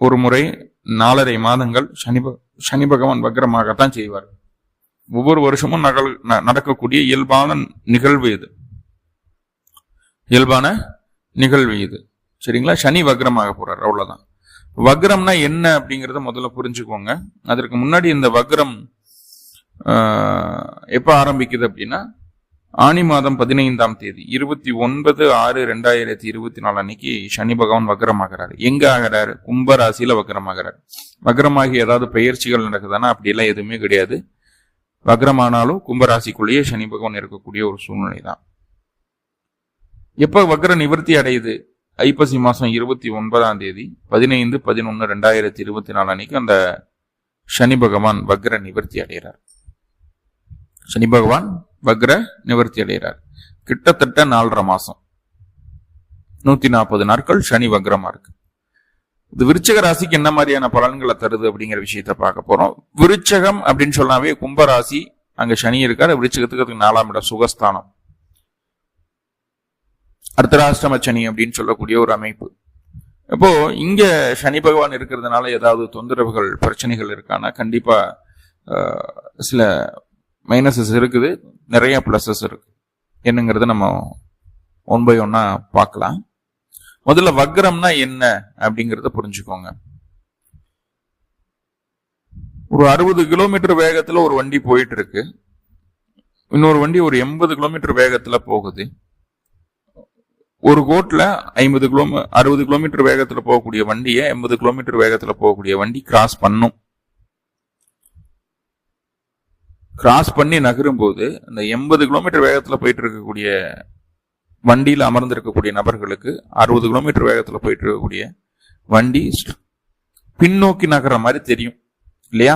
ஒரு முறை நாலரை மாதங்கள் சனி சனி பகவான் வக்ரமாகத்தான் செய்வார். ஒவ்வொரு வருஷமும் நகல் ந- நடக்கக்கூடிய இயல்பான நிகழ்வு இது. இயல்பான நிகழ்வு இது. சரிங்களா? சனி வக்ரமாக போறார் அவ்வளவுதான். வக்ரம்னா என்ன அப்படிங்கறத முதல்ல புரிஞ்சுக்கோங்க. அதற்கு முன்னாடி இந்த வக்ரம் எப்போ எப்ப ஆரம்பிக்குது அப்படின்னா ஆனி மாதம் பதினைந்தாம் தேதி இருபத்தி ஒன்பது ஆறு ரெண்டாயிரத்தி இருபத்தி நாலு அன்னைக்கு சனி பகவான் வக்கரமாகிறார் எங்க ஆகிறாரு? கும்பராசியில வக்கரமாகிறார் வக்கரமாகி ஏதாவது பயிற்சிகள் நடக்குதானா? அப்படியெல்லாம் எதுவுமே கிடையாது. வக்கரமானாலும் கும்பராசிக்குள்ளேயே சனி பகவான் இருக்கக்கூடிய ஒரு சூழ்நிலை தான் எப்ப வக்கர நிவர்த்தி அடையுது? ஐப்பசி மாசம் இருபத்தி ஒன்பதாம் தேதி பதினைந்து பதினொன்னு ரெண்டாயிரத்தி இருபத்தி நாலு அன்னைக்கு அந்த சனி பகவான் வக்கர நிவர்த்தி அடைகிறார் சனி பகவான் வக்ர நிவர்த்தி அடைகிறார். கிட்டத்தட்ட நாலரை மாசம். நூத்தி நாற்பது நாட்கள் சனி வக்ரமா இருக்கு. இது விருச்சக ராசிக்கு என்ன மாதிரியான பலன்களை தருது அப்படிங்கிற விஷயத்த பார்க்க போறோம். விருச்சகம் அப்படின்னு சொன்னாவே கும்பராசி அங்க சனி இருக்காரு விருச்சகத்துக்கு அதுக்கு நாலாம் இடம் சுகஸ்தானம். அர்த்தராஷ்டம சனி அப்படின்னு சொல்லக்கூடிய ஒரு அமைப்பு. இப்போ இங்க சனி பகவான் இருக்கிறதுனால ஏதாவது தொந்தரவுகள் பிரச்சனைகள் இருக்கானா கண்டிப்பா சில மைனஸஸ் இருக்குது நிறைய ப்ளஸஸ் இருக்குது என்னங்கிறத நம்ம ஒன் பை ஒன்னா பார்க்கலாம். முதல்ல வக்ரம்னா என்ன அப்படிங்கிறத புரிஞ்சுக்கோங்க. ஒரு அறுபது கிலோமீட்டர் வேகத்தில் ஒரு வண்டி போயிட்டு இருக்கு இன்னொரு வண்டி ஒரு எண்பது கிலோமீட்டர் வேகத்தில் போகுது. ஒரு கோட்டில் ஐம்பது கிலோமீ அறுபது கிலோமீட்டர் வேகத்தில் போகக்கூடிய வண்டியை எண்பது கிலோமீட்டர் வேகத்தில் போகக்கூடிய வண்டி கிராஸ் பண்ணும். கிராஸ் பண்ணி நகரும் போது அந்த எண்பது கிலோமீட்டர் வேகத்தில் போயிட்டு இருக்கக்கூடிய வண்டியில் அமர்ந்திருக்கக்கூடிய நபர்களுக்கு அறுபது கிலோமீட்டர் வேகத்தில் போயிட்டு இருக்கக்கூடிய வண்டி பின்னோக்கி நகர்ற மாதிரி தெரியும். இல்லையா?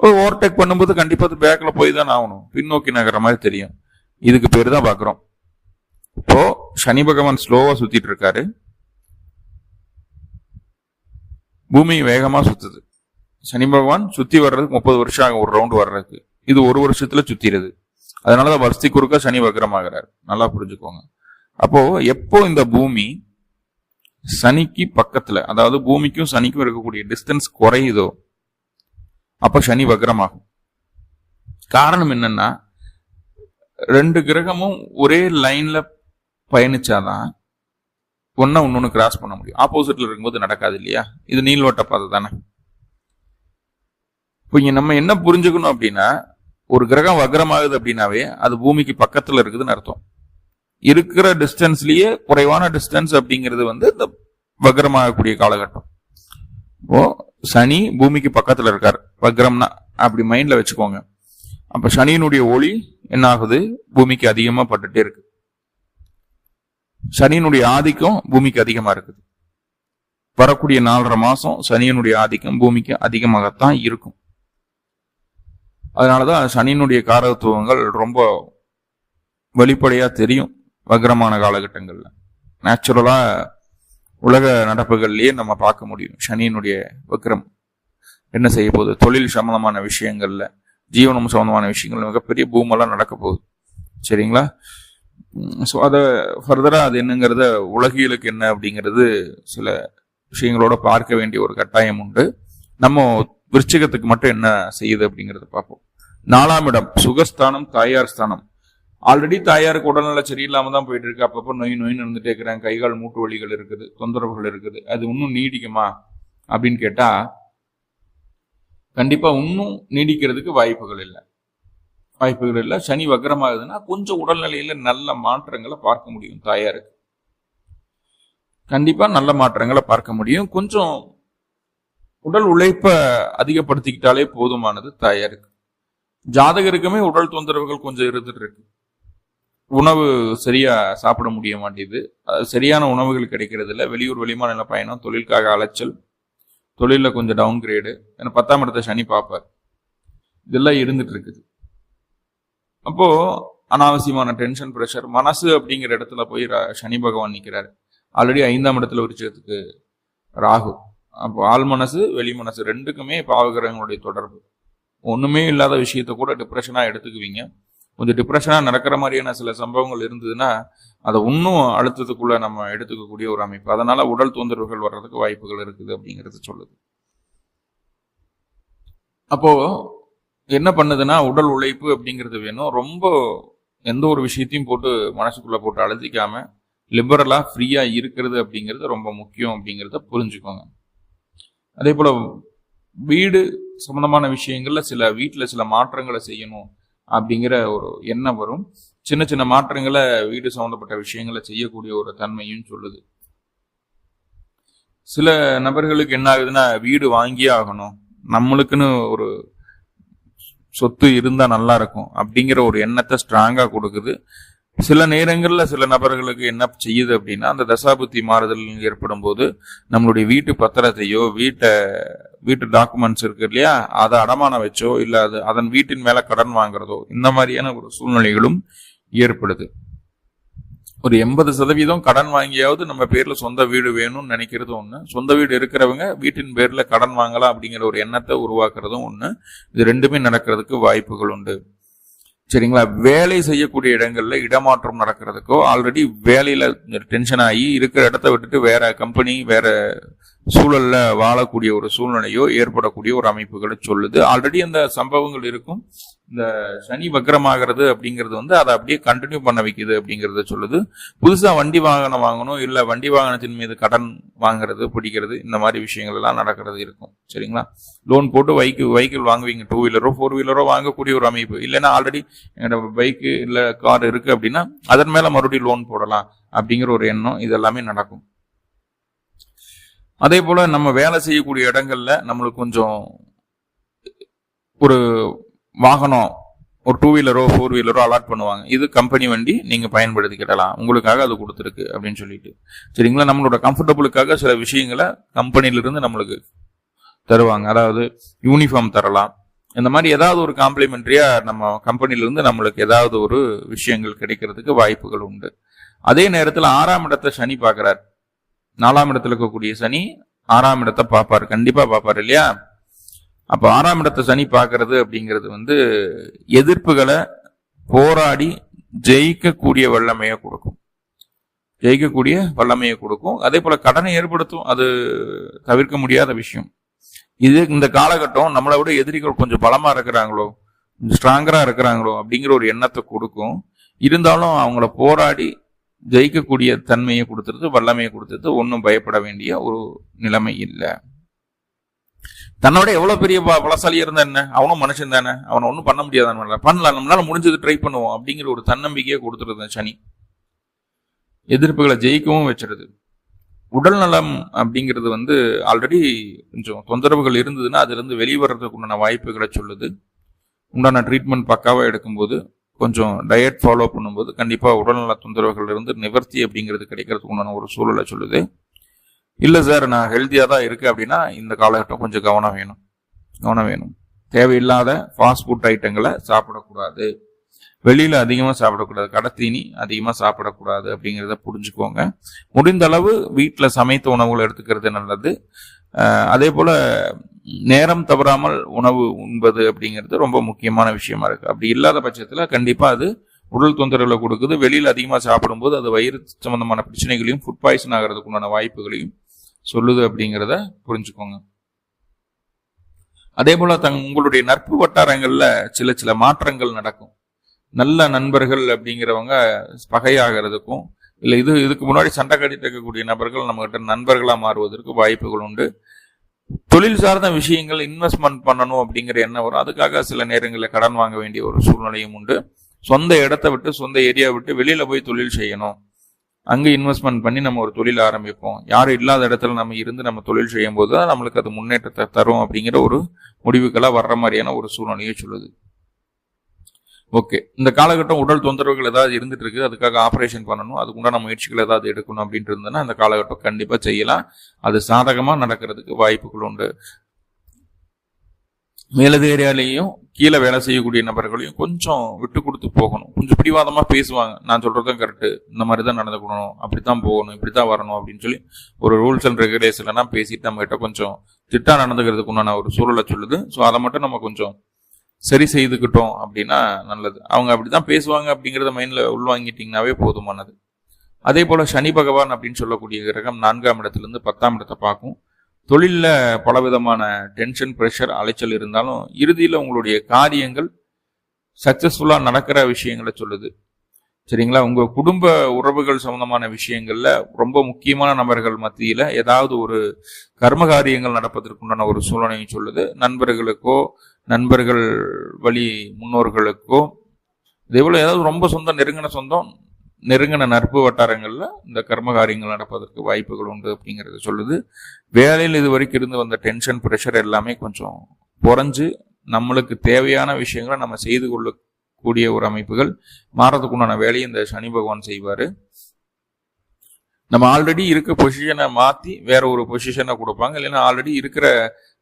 ஓவர்டேக் பண்ணும்போது கண்டிப்பாக அது பேக்கில் போய் தான் ஆகணும். பின்னோக்கி நகர்ற மாதிரி தெரியும். இதுக்கு பேர் தான் பார்க்குறோம் இப்போ சனி பகவான் ஸ்லோவாக சுற்றிட்டு இருக்காரு பூமி வேகமாக சுற்றுது சனி பகவான் சுத்தி வர்றதுக்கு முப்பது வருஷம் ஆகும் ஒரு ரவுண்ட் வர்றதுக்கு. இது ஒரு வருஷத்துல சுத்திடுது. அதனாலதான் வருஷத்துக்கு குறுக்க சனி வக்ரமாகிறார். நல்லா புரிஞ்சுக்கோங்க. அப்போ எப்போ இந்த பூமி சனிக்கு பக்கத்துல அதாவது பூமிக்கும் சனிக்கும் இருக்கக்கூடிய டிஸ்டன்ஸ் குறையுதோ அப்ப சனி வக்ரமாகும். காரணம் என்னன்னா ரெண்டு கிரகமும் ஒரே லைன்ல பயணிச்சாதான் ஒன்னா இன்னொன்னு கிராஸ் பண்ண முடியும். ஆப்போசிட்ல இருக்கும்போது நடக்காது இல்லையா? இது நீள்வட்ட பாதை தானே. இப்போ இங்கே நம்ம என்ன புரிஞ்சுக்கணும் அப்படின்னா ஒரு கிரகம் வக்ரமாகுது அப்படின்னாவே அது பூமிக்கு பக்கத்தில் இருக்குதுன்னு அர்த்தம். இருக்கிற டிஸ்டன்ஸ்லயே குறைவான டிஸ்டன்ஸ் அப்படிங்கிறது வந்து இந்த வக்ரமாகக்கூடிய காலகட்டம். இப்போ சனி பூமிக்கு பக்கத்தில் இருக்கார். வக்ரம்னா அப்படி மைண்டில் வச்சுக்கோங்க. அப்போ சனியினுடைய ஒளி என்ன ஆகுது? பூமிக்கு அதிகமாக பட்டுட்டே இருக்கு. சனியினுடைய ஆதிக்கம் பூமிக்கு அதிகமாக இருக்குது. வரக்கூடிய நாலரை மாதம் சனியினுடைய ஆதிக்கம் பூமிக்கு அதிகமாகத்தான் இருக்கும். அதனால தான் சனியினுடைய காரகத்துவங்கள் ரொம்ப வெளிப்படையாக தெரியும் வக்ரமான காலகட்டங்களில். நேச்சுரலாக உலக நடப்புகள்லேயே நம்ம பார்க்க முடியும். சனியினுடைய வக்ரம் என்ன செய்ய போகுது? தொழில் சம்பந்தமான விஷயங்களில் ஜீவனம் சம்பந்தமான விஷயங்கள் மிகப்பெரிய பூமெல்லாம் நடக்க போகுது. சரிங்களா? ஸோ அதை ஃபர்தராக அது என்னங்கிறத உலகியலுக்கு என்ன அப்படிங்கிறது சில விஷயங்களோட பார்க்க வேண்டிய ஒரு கட்டாயம் உண்டு. நம்ம விருச்சிகத்துக்கு மட்டும் என்ன செய்யுது அப்படிங்கிறத பார்ப்போம். நாலாம் இடம் சுகஸ்தானம் தாயார் ஸ்தானம். ஆல்ரெடி தாயாருக்கு உடல்நல சரியில்லாம தான் போயிட்டு இருக்கு அப்பப்போ நோய் நோயின்னு இருந்துட்டே இருக்கிறாங்க. கைகால் மூட்டு வலிகள் இருக்குது தொந்தரவுகள் இருக்குது. அது இன்னும் நீடிக்குமா? அப்படின்னு கேட்டா கண்டிப்பா இன்னும் நீடிக்கிறதுக்கு வாய்ப்புகள் இல்லை. வாய்ப்புகள் இல்லை. சனி வக்கரமாகுதுன்னா கொஞ்சம் உடல்நிலையில நல்ல மாற்றங்களை பார்க்க முடியும் தாயாருக்கு. கண்டிப்பா நல்ல மாற்றங்களை பார்க்க முடியும். கொஞ்சம் உடல் உழைப்ப அதிகப்படுத்திக்கிட்டாலே போதுமானது தாயாருக்கு. ஜாதகருக்குமே உடல் தொந்தரவுகள் கொஞ்சம் இருந்துட்டு இருக்கு. உணவு சரியா சாப்பிட முடிய மாட்டேங்குது. அது சரியான உணவுகள் கிடைக்கிறது இல்லை வெளியூர் வெளிமாநில பயணம் தொழிலுக்காக அலைச்சல் தொழிலில் கொஞ்சம் டவுன் கிரேடு ஏன்னா பத்தாம் இடத்த சனி பார்ப்பார். இதெல்லாம் இருந்துட்டு இருக்குது. அப்போ அனாவசியமான டென்ஷன் ப்ரெஷர் மனசு அப்படிங்கிற இடத்துல போய் சனி பகவான் நிற்கிறாரு ஆல்ரெடி ஐந்தாம் இடத்துல விருச்சத்துக்கு ராகு. அப்போ ஆள் மனசு வெளி மனசு ரெண்டுக்குமே பாவகிரகங்களுடைய தொடர்பு. ஒன்றுமே இல்லாத விஷயத்த கூட டிப்ரெஷனாக எடுத்துக்குவீங்க. கொஞ்சம் டிப்ரெஷனாக நடக்கிற மாதிரியான சில சம்பவங்கள் இருந்ததுன்னா அதை இன்னும் அழுத்தத்துக்குள்ளே நம்ம எடுத்துக்கக்கூடிய ஒரு அமைப்பு. அதனால் உடல் தொந்தரவுகள் வர்றதுக்கு வாய்ப்புகள் இருக்குது அப்படிங்கிறது சொல்லுது. அப்போது என்ன பண்ணுதுன்னா உடல் உழைப்பு அப்படிங்கிறது வேணும். ரொம்ப எந்த ஒரு விஷயத்தையும் போட்டு மனசுக்குள்ளே போட்டு அழுத்திக்காம லிபரலாக ஃப்ரீயாக இருக்கிறது அப்படிங்கிறது ரொம்ப முக்கியம் அப்படிங்கிறத புரிஞ்சுக்கோங்க. அதே போல் வீடு சம்மந்தமான விஷயங்கள்ல சில வீட்டுல சில மாற்றங்களை செய்யணும் அப்படிங்கிற ஒரு எண்ணம் வரும். சின்ன சின்ன மாற்றங்களை வீடு சம்மந்தப்பட்ட விஷயங்களை செய்யக்கூடிய ஒரு தன்மையும் சொல்லுது. சில நபர்களுக்கு என்ன ஆகுதுன்னா வீடு வாங்கியே ஆகணும். நம்மளுக்குன்னு ஒரு சொத்து இருந்தா நல்லா இருக்கும் அப்படிங்கிற ஒரு எண்ணத்தை ஸ்ட்ராங்கா கொடுக்குது. சில நேரங்களில் சில நபர்களுக்கு என்ன செய்யுது அப்படின்னா அந்த தசாபுத்தி மாறுதல் ஏற்படும் போது நம்மளுடைய வீட்டு பத்திரத்தையோ வீட்டை வீட்டு டாக்குமெண்ட்ஸ் இருக்கு இல்லையா அதை அடமான வச்சோ இல்லை அது அதன் வீட்டின் மேலே கடன் வாங்குறதோ இந்த மாதிரியான ஒரு சூழ்நிலைகளும் ஏற்படுது. ஒரு எண்பது சதவீதம் கடன் வாங்கியாவது நம்ம பேரில் சொந்த வீடு வேணும்னு நினைக்கிறது ஒன்று சொந்த வீடு இருக்கிறவங்க வீட்டின் பேரில் கடன் வாங்கலாம் அப்படிங்கிற ஒரு எண்ணத்தை உருவாக்குறதும் ஒன்று இது ரெண்டுமே நடக்கிறதுக்கு வாய்ப்புகள் உண்டு. சரிங்களா? வேலை செய்யக்கூடிய இடங்கள்ல இடமாற்றம் நடக்கிறதுக்கோ ஆல்ரெடி வேலையில டென்ஷன் ஆகி இருக்கிற இடத்த விட்டுட்டு வேற கம்பெனி வேற சூழல்ல வாழக்கூடிய ஒரு சூழ்நிலையோ ஏற்படக்கூடிய ஒரு அமைப்புகளை சொல்லுது. ஆல்ரெடி அந்த சம்பவங்கள் இருக்கும். இந்த சனி வக்கரமாகிறது அப்படிங்கிறது வந்து அதை அப்படியே கண்டினியூ பண்ண வைக்குது அப்படிங்கிறத சொல்லுது. புதுசாக வண்டி வாகனம் வாங்கணும் இல்லை வண்டி வாகனத்தின் மீது கடன் வாங்குறது பிடிக்கிறது இந்த மாதிரி விஷயங்கள் எல்லாம் நடக்கிறது இருக்கும். சரிங்களா? லோன் போட்டு வைக்கு வெஹிக்கிள் வாங்குவீங்க டூ வீலரோ ஃபோர் வீலரோ வாங்கக்கூடிய ஒரு அமைப்பு. இல்லைன்னா ஆல்ரெடி எங்களோட பைக்கு இல்லை கார் இருக்குது அப்படின்னா அதன் மேலே மறுபடியும் லோன் போடலாம் அப்படிங்கிற ஒரு எண்ணம் இதெல்லாமே நடக்கும். அதே போல் நம்ம வேலை செய்யக்கூடிய இடங்கள்ல நம்மளுக்கு கொஞ்சம் ஒரு வாகனம் ஒரு டூ வீலரோ ஃபோர் வீலரோ அலாட் பண்ணுவாங்க. இது கம்பெனி வண்டி நீங்கள் பயன்படுத்திக்கிடலாம். உங்களுக்காக அது கொடுத்துருக்கு அப்படின்னு சொல்லிட்டு. சரிங்களா? நம்மளோட கம்ஃபர்டபுளுக்காக சில விஷயங்களை கம்பெனியிலிருந்து நம்மளுக்கு தருவாங்க. அதாவது யூனிஃபார்ம் தரலாம். இந்த மாதிரி ஏதாவது ஒரு காம்ப்ளிமெண்ட்ரியாக நம்ம கம்பெனிலிருந்து நம்மளுக்கு ஏதாவது ஒரு விஷயங்கள் கிடைக்கிறதுக்கு வாய்ப்புகள் உண்டு. அதே நேரத்தில் ஆறாம் இடத்தை சனி பார்க்குறார். நாலாம் இடத்துல இருக்கக்கூடிய சனி ஆறாம் இடத்தை பார்ப்பாரு. கண்டிப்பாக பார்ப்பாரு இல்லையா? அப்போ ஆறாம் இடத்தை சனி பார்க்கறது அப்படிங்கிறது வந்து எதிர்ப்புகளை போராடி ஜெயிக்கக்கூடிய வல்லமையை கொடுக்கும். ஜெயிக்கக்கூடிய வல்லமையை கொடுக்கும். அதே போல் கடனை ஏற்படுத்தும். அது தவிர்க்க முடியாத விஷயம். இது இந்த காலகட்டம் நம்மளை விட எதிரிகள் கொஞ்சம் பலமாக இருக்கிறாங்களோ ஸ்ட்ராங்கராக இருக்கிறாங்களோ அப்படிங்கிற ஒரு எண்ணத்தை கொடுக்கும். இருந்தாலும் அவங்கள போராடி ஜெயிக்கக்கூடிய தன்மையை கொடுத்துருது வல்லமையை கொடுத்துருது. ஒன்றும் பயப்பட வேண்டிய ஒரு நிலைமை இல்லை. தன்னோட எவ்வளவு பெரிய பலசாலி இருந்தா என்ன? அவனும் மனுஷன் தானே. அவனை ஒன்றும் பண்ண முடியாதான் பண்ணலாம். நம்மளால முடிஞ்சது ட்ரை பண்ணுவோம் அப்படிங்கிற ஒரு தன்னம்பிக்கையை கொடுத்துருது சனி. எதிர்ப்புகளை ஜெயிக்கவும் வச்சிருது. உடல் நலம் அப்படிங்கிறது வந்து ஆல்ரெடி கொஞ்சம் தொந்தரவுகள் இருந்ததுன்னா அதுலேருந்து வெளிவரதுக்கு உண்டான வாய்ப்புகளை சொல்லுது. உண்டான ட்ரீட்மெண்ட் பக்காவாக எடுக்கும்போது கொஞ்சம் டயட் ஃபாலோ பண்ணும்போது கண்டிப்பாக உடல்நல தொந்தரவுகள் இருந்து நிவர்த்தி அப்படிங்கிறது கிடைக்கிறதுக்கு உண்டான ஒரு சூழலை சொல்லுது. இல்லை சார் நான் ஹெல்த்தியாக தான் இருக்கேன் அப்படின்னா இந்த காலகட்டம் கொஞ்சம் கவனம் வேணும். கவனம் வேணும். தேவையில்லாத ஃபாஸ்ட் ஃபுட் ஐட்டங்களை சாப்பிடக்கூடாது. வெளியில் அதிகமாக சாப்பிடக்கூடாது. கடத்தீனி அதிகமாக சாப்பிடக்கூடாது அப்படிங்கிறத புரிஞ்சுக்கோங்க. முடிந்த அளவு வீட்டில் சமைத்த உணவுகள் எடுத்துக்கிறது நல்லது. அதே போல் நேரம் தவறாமல் உணவு உண்பது அப்படிங்கிறது ரொம்ப முக்கியமான விஷயமா இருக்குது அப்படி இல்லாத பட்சத்தில் கண்டிப்பாக அது உடல் தொந்தரவுகளை கொடுக்குது. வெளியில் அதிகமாக சாப்பிடும்போது அது வயிறு சம்பந்தமான பிரச்சனைகளையும் ஃபுட் பாய்சன் ஆகிறதுக்குண்டான வாய்ப்புகளையும் சொல்லுது அப்படிங்கிறத புரிஞ்சுக்கோங்க. அதே போல தங் உங்களுடைய நட்பு வட்டாரங்கள்ல சில சில மாற்றங்கள் நடக்கும். நல்ல நண்பர்கள் அப்படிங்கிறவங்க பகையாகிறதுக்கும் இல்லை இது இதுக்கு முன்னாடி சண்டை கட்டிட்டு இருக்கக்கூடிய நபர்கள் நம்மகிட்ட நண்பர்களாக மாறுவதற்கு வாய்ப்புகள் உண்டு. தொழில் சார்ந்த விஷயங்கள் இன்வெஸ்ட்மெண்ட் பண்ணணும் அப்படிங்கிற எண்ணம் வரும். அதுக்காக சில நேரங்களில் கடன் வாங்க வேண்டிய ஒரு சூழ்நிலையும் உண்டு. சொந்த இடத்த விட்டு சொந்த ஏரியா விட்டு வெளியில் போய் தொழில் செய்யணும். அங்கே இன்வெஸ்ட்மெண்ட் பண்ணி நம்ம ஒரு தொழில் ஆரம்பிப்போம். யாரும் இல்லாத இடத்துல நம்ம இருந்து நம்ம தொழில் செய்யும் போது தான் நம்மளுக்கு அது முன்னேற்றத்தை தரும் அப்படிங்கிற ஒரு முடிவுக்கெல்லாம் வர்ற மாதிரியான ஒரு சூழ்நிலையை சொல்லுது. ஓகே. இந்த காலகட்டம் உடல் தொந்தரவுகள் ஏதாவது இருந்துட்டு இருக்கு அதுக்காக ஆப்ரேஷன் பண்ணணும் அதுக்கு உண்டான முயற்சிகள் ஏதாவது எடுக்கணும் அப்படின்ட்டு இருந்ததுன்னா அந்த காலகட்டம் கண்டிப்பாக செய்யலாம். அது சாதகமாக நடக்கிறதுக்கு வாய்ப்புகள் உண்டு. மேலதிகாரியாலையும் கீழே வேலை செய்யக்கூடிய நபர்களையும் கொஞ்சம் விட்டு கொடுத்து போகணும். கொஞ்சம் பிடிவாதமாக பேசுவாங்க. நான் சொல்கிறதும் கரெக்ட் இந்த மாதிரி தான் நடந்துக்கணும். அப்படி தான் போகணும். இப்படி தான் வரணும் அப்படின்னு சொல்லி ஒரு ரூல்ஸ் அண்ட் ரெகுலேஷன் எல்லாம் பேசிட்டு நம்ம கிட்ட கொஞ்சம் திட்டா நடந்துக்கிறதுக்கு உண்டான ஒரு சூழலை சொல்லுது. ஸோ அதை மட்டும் நம்ம கொஞ்சம் சரி செய்துக்கிட்டோம் அப்படின்னா நல்லது. அவங்க அப்படி தான் பேசுவாங்க அப்படிங்கிறத மைண்டில் உள்வாங்கிட்டிங்கனாவே போதுமானது. அதே போல் சனி பகவான் அப்படின்னு சொல்லக்கூடிய கிரகம் நான்காம் இடத்துல இருந்து பத்தாம் இடத்தை பார்க்கும். தொழிலில் பலவிதமான டென்ஷன் ப்ரெஷர் அலைச்சல் இருந்தாலும் இறுதியில் உங்களுடைய காரியங்கள் சக்ஸஸ்ஃபுல்லாக நடக்கிற விஷயங்களை சொல்லுது. சரிங்களா? உங்கள் குடும்ப உறவுகள் சம்பந்தமான விஷயங்களில் ரொம்ப முக்கியமான நபர்கள் மத்தியில் ஏதாவது ஒரு கர்ம காரியங்கள் நடப்பதற்குண்டான ஒரு சூழ்நிலையும் சொல்லுது. நண்பர்களுக்கோ நண்பர்கள் வழி முன்னோர்களுக்கோ இதே போல் ஏதாவது ரொம்ப சொந்தம் நெருங்கின சொந்தம் நெருங்கின நட்பு வட்டாரங்களில் இந்த கர்ம காரியங்கள் நடப்பதற்கு வாய்ப்புகள் உண்டு அப்படிங்கிறத சொல்லுது. வேலையில் இது வரைக்கும் இருந்து வந்த டென்ஷன் ப்ரெஷர் எல்லாமே கொஞ்சம் குறைஞ்சு நம்மளுக்கு தேவையான விஷயங்களை நம்ம செய்து கொள்ளக்கூடிய ஒரு அமைப்புகள். மாறதுக்குண்டான வேலையை இந்த சனி பகவான் செய்வார். நம்ம ஆல்ரெடி இருக்க பொசிஷனை மாற்றி வேற ஒரு பொசிஷனை கொடுப்பாங்க. இல்லைன்னா ஆல்ரெடி இருக்கிற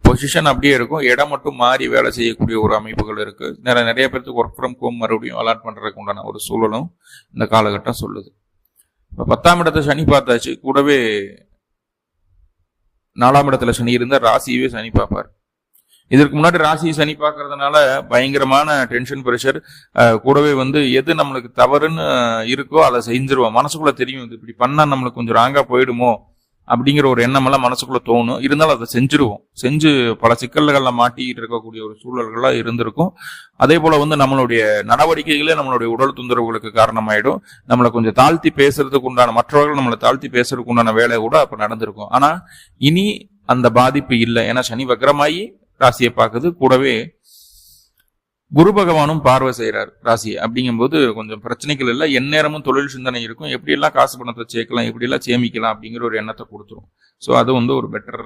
பொசிஷன் அப்படியே இருக்கும். இடம் மட்டும் மாறி வேலை செய்யக்கூடிய ஒரு அமைப்புகள் இருக்குது நிறைய நிறைய பேருக்கு ஒர்க் ஃப்ரம் ஹோம் மறுபடியும் அலாட் பண்ணுறதுக்கு உண்டான ஒரு சூழலும் இந்த காலகட்டம் சொல்லுது. இப்போ பத்தாம் இடத்தை சனி பார்த்தாச்சு. கூடவே நாலாம் இடத்துல சனி இருந்தால் ராசியவே சனி பார்ப்பார். இதற்கு முன்னாடி ராசி சனி பார்க்கறதுனால பயங்கரமான டென்ஷன் ப்ரெஷர் கூடவே வந்து எது நம்மளுக்கு தவறுன்னு இருக்கோ அதை செஞ்சிருவோம். மனசுக்குள்ள தெரியும் இது. இப்படி பண்ணா நம்மளுக்கு கொஞ்சம் ராங்கா போயிடுமோ அப்படிங்கிற ஒரு எண்ணமெல்லாம் மனசுக்குள்ள தோணும். இருந்தாலும் அதை செஞ்சிருவோம். செஞ்சு பல சிக்கல்கள்ல மாட்டிக்கிட்டு இருக்கக்கூடிய ஒரு சூழல்கள்லாம் இருந்திருக்கும். அதே போல வந்து நம்மளுடைய நடவடிக்கைகளே நம்மளுடைய உடல் தொந்தரவுகளுக்கு காரணமாயிடும். நம்மளை கொஞ்சம் தாழ்த்தி பேசுறதுக்கு உண்டான மற்றவர்கள் நம்மளை தாழ்த்தி பேசுறதுக்கு உண்டான வேலை கூட அப்ப நடந்திருக்கும். ஆனா இனி அந்த பாதிப்பு இல்லை. ஏன்னா சனி வக்கரமாயி ராசியை பார்க்குது கூடவே குரு பகவானும் பார்வை செய்கிறார் ராசி அப்படிங்கும்போது கொஞ்சம் பிரச்சனைகள் இல்லை. எந்நேரமும் தொழில் சிந்தனை இருக்கும். எப்படியெல்லாம் காசு பணத்தை சேர்க்கலாம் எப்படியெல்லாம் சேமிக்கலாம் அப்படிங்கிற ஒரு எண்ணத்தை கொடுத்துரும். ஸோ அது வந்து ஒரு பெட்டர்